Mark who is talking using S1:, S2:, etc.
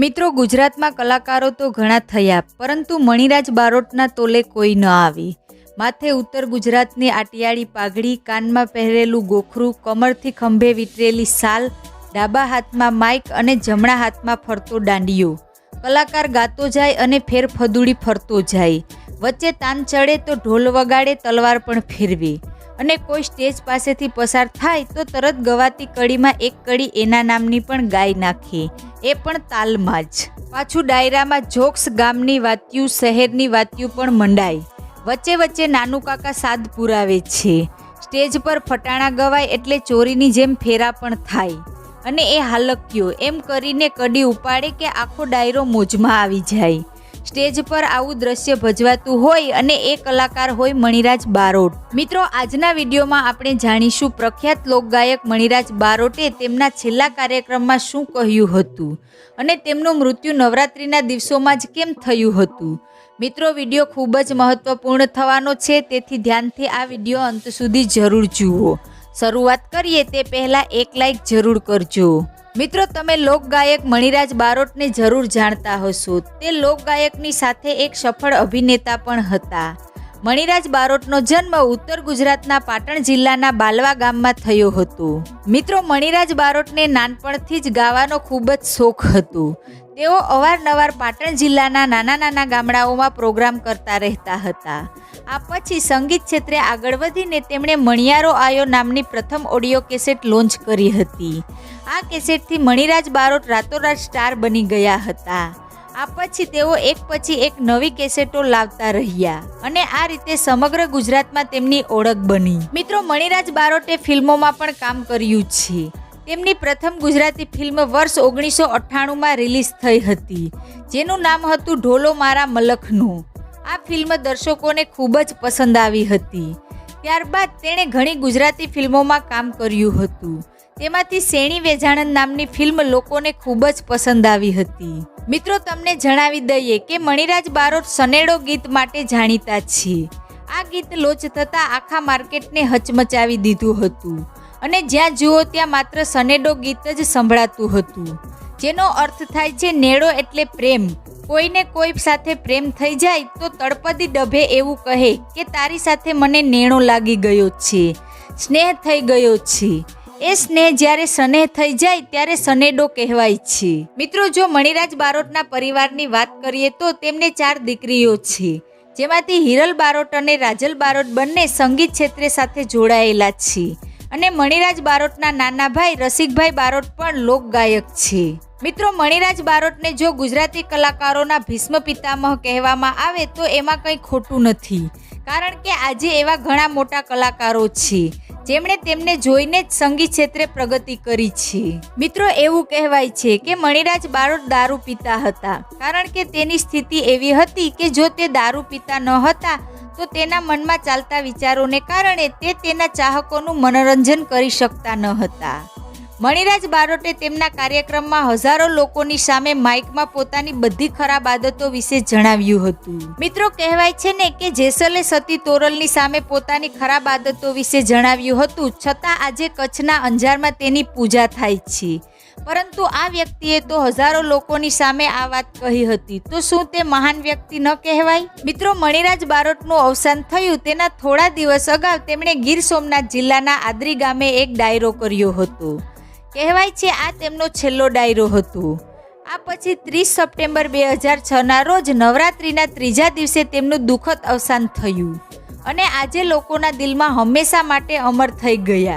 S1: મિત્રો, ગુજરાતમાં કલાકારો તો ઘણા થયા, પરંતુ મણિરાજ બારોટના તોલે કોઈ ન આવી. માથે ઉત્તર ગુજરાતની આટિયાળી પાઘડી, કાનમાં પહેરેલું ગોખરું, કમરથી ખંભે વિતરેલી સાલ, ડાબા હાથમાં માઇક અને જમણા હાથમાં ફરતો દાંડિયો. કલાકાર ગાતો જાય અને ફેર ફદુડી ફરતો જાય. વચ્ચે તાન ચડે તો ઢોલ વગાડે, તલવાર પણ ફેરવે. અને કોઈ સ્ટેજ પાસેથી પસાર થાય તો તરત ગવાતી કડીમાં એક કડી એના નામની પણ ગાઈ નાખે. એ પણ તાલમાં જ. પાછું ડાયરામાં જોક્સ ગામની વાત્યું, શહેરની વાત્યું પણ મંડાય. વચ્ચે વચ્ચે નાનું કાકા સાદ પુરાવે છે. સ્ટેજ પર ફટાણા ગવાય એટલે ચોરીની જેમ ફેરા પણ થાય. અને એ હાલક્યો. એમ કરીને કડી ઉપાડે કે આખો ડાયરો મોજમાં આવી જાય. સ્ટેજ પર આવું દ્રશ્ય ભજવાતું હોય અને એ કલાકાર હોય મણિરાજ બારોટ. મિત્રો, આજના વિડીયોમાં આપણે જાણીશું પ્રખ્યાત લોકગાયક મણિરાજ બારોટે તેમના છેલ્લા કાર્યક્રમમાં શું કહ્યું હતું અને તેમનું મૃત્યુ નવરાત્રિના દિવસોમાં જ કેમ થયું હતું. મિત્રો, વીડિયો ખૂબ જ મહત્વપૂર્ણ થવાનો છે, તેથી ધ્યાનથી આ વીડિયો અંત સુધી જરૂર જુઓ. શરૂઆત કરીએ તે પહેલાં એક લાઈક જરૂર કરજો. મિત્રો, તમે લોકગાયક મણિરાજ બારોટને જરૂર જાણતા હશો. તે લોકગાયકની સાથે એક સફળ અભિનેતા પણ હતા. મણિરાજ બારોટનો જન્મ ઉત્તર ગુજરાતના પાટણ જિલ્લાના બાલવા ગામમાં થયો હતો. મિત્રો, મણિરાજ બારોટને નાનપણથી જ ગાવાનો ખૂબ જ શોખ હતો. તેઓ અવારનવાર પાટણ જિલ્લાના નાના નાના ગામડાઓમાં પ્રોગ્રામ કરતા રહેતા હતા. આ પછી સંગીત ક્ષેત્રે આગળ વધીને તેમણે મણિયારો આયો નામની પ્રથમ ઓડિયો કેસેટ લોન્ચ કરી હતી. આ કેસેટથી મણિરાજ બારોટ રાતોરાત સ્ટાર બની ગયા હતા. આ પછી તેઓ એક પછી એક નવી કેસેટો લાવતા રહ્યા અને આ રીતે સમગ્ર ગુજરાતમાં તેમની ઓળખ બની. મિત્રો, મણિરાજ બારોટે ફિલ્મોમાં પણ કામ કર્યું છે. તેમની પ્રથમ ગુજરાતી ફિલ્મ વર્ષ ઓગણીસો અઠ્ઠાણુંમાં રિલીઝ થઈ હતી, જેનું નામ હતું ઢોલો મારા મલખનું. આ ફિલ્મ દર્શકોને ખૂબ જ પસંદ આવી હતી. ત્યારબાદ તેણે ઘણી ગુજરાતી ફિલ્મોમાં કામ કર્યું હતું. તેમાંથી શેણી વેજાણન નામની ફિલ્મ લોકોને ખૂબ જ પસંદ આવી હતી. મિત્રો, તમને જણાવી દઈએ કે મણિરાજ બારોટ સનેડો ગીત માટે જાણીતા છે આ ગીત લોચ થતાં આખા માર્કેટને હચમચાવી દીધું હતું અને જ્યાં જુઓ ત્યાં માત્ર સનેડો ગીત જ સંભળાતું હતું. જેનો અર્થ થાય છે નેડો એટલે પ્રેમ. કોઈને કોઈ સાથે પ્રેમ થઈ જાય તો તળપદી ડભે એવું કહે કે તારી સાથે મને નેણો લાગી ગયો છે, સ્નેહ થઈ ગયો છે. એ સ્નેહ જ્યારે સનેહ થઈ જાય ત્યારે સનેડો કહેવાય છે. મિત્રો, જો મણિરાજ બારોટના પરિવારની વાત કરીએ તો તેમને ચાર દીકરીઓ છે. જેમાંથી હિરલ બારોટ અને રાજલ બારોટ બંને સંગીત ક્ષેત્રે સાથે જોડાયેલા છે. અને મણિરાજ બારોટના નાના ભાઈ રસિકભાઈ બારોટ પણ લોકગાયક છે. મિત્રો, મણિરાજ બારોટને જો ગુજરાતી કલાકારોના ભીષ્મ પિતામહ કહેવામાં આવે તો એમાં કંઈ ખોટું નથી. કારણ કે આજે એવા ઘણા મોટા કલાકારો છે. જેમણે તેમને જોઈને જ સંગીત ક્ષેત્રે પ્રગતિ કરી છે. મિત્રો, એવું કહેવાય છે કે મણિરાજ બારોટ દારૂ પીતા હતા. કારણ કે તેની સ્થિતિ એવી હતી કે જો તે દારૂ પીતા ન હતા, તો તેના મનમાં ચાલતા વિચારોને કારણે તે તેના ચાહકોનું મનોરંજન કરી શકતા ન હતા. મણિરાજ બારોટે તેમના કાર્યક્રમમાં હજારો લોકોની સામે માઇકમાં પોતાની બધી ખરાબ આદતો વિશે જણાવ્યું હતું. મિત્રો, કહેવાય છે ને કે જેસલે સતી તોરલની સામે પોતાની ખરાબ આદતો વિશે જણાવ્યું હતું, છતાં આજે કચ્છના અંજારમાં તેની પૂજા થાય છે. પરંતુ આ વ્યક્તિએ તો હજારો લોકોની સામે આ વાત કહી હતી. તો શું તે મહાન વ્યક્તિ ન કહેવાય? મિત્રો, મણિરાજ બારોટનું અવસાન થયું તેના થોડા દિવસ અગાઉ તેમણે ગીર સોમનાથ જિલ્લાના આદરી ગામે એક ડાયરો કર્યો હતો. કહેવાય છે આ તેમનો છેલ્લો ડાયરો હતો. આ પછી ત્રીસ સપ્ટેમ્બર બે હજાર છના રોજ નવરાત્રિના ત્રીજા દિવસે તેમનું દુઃખદ અવસાન થયું અને આજે લોકોના દિલમાં હંમેશા માટે અમર થઈ ગયા.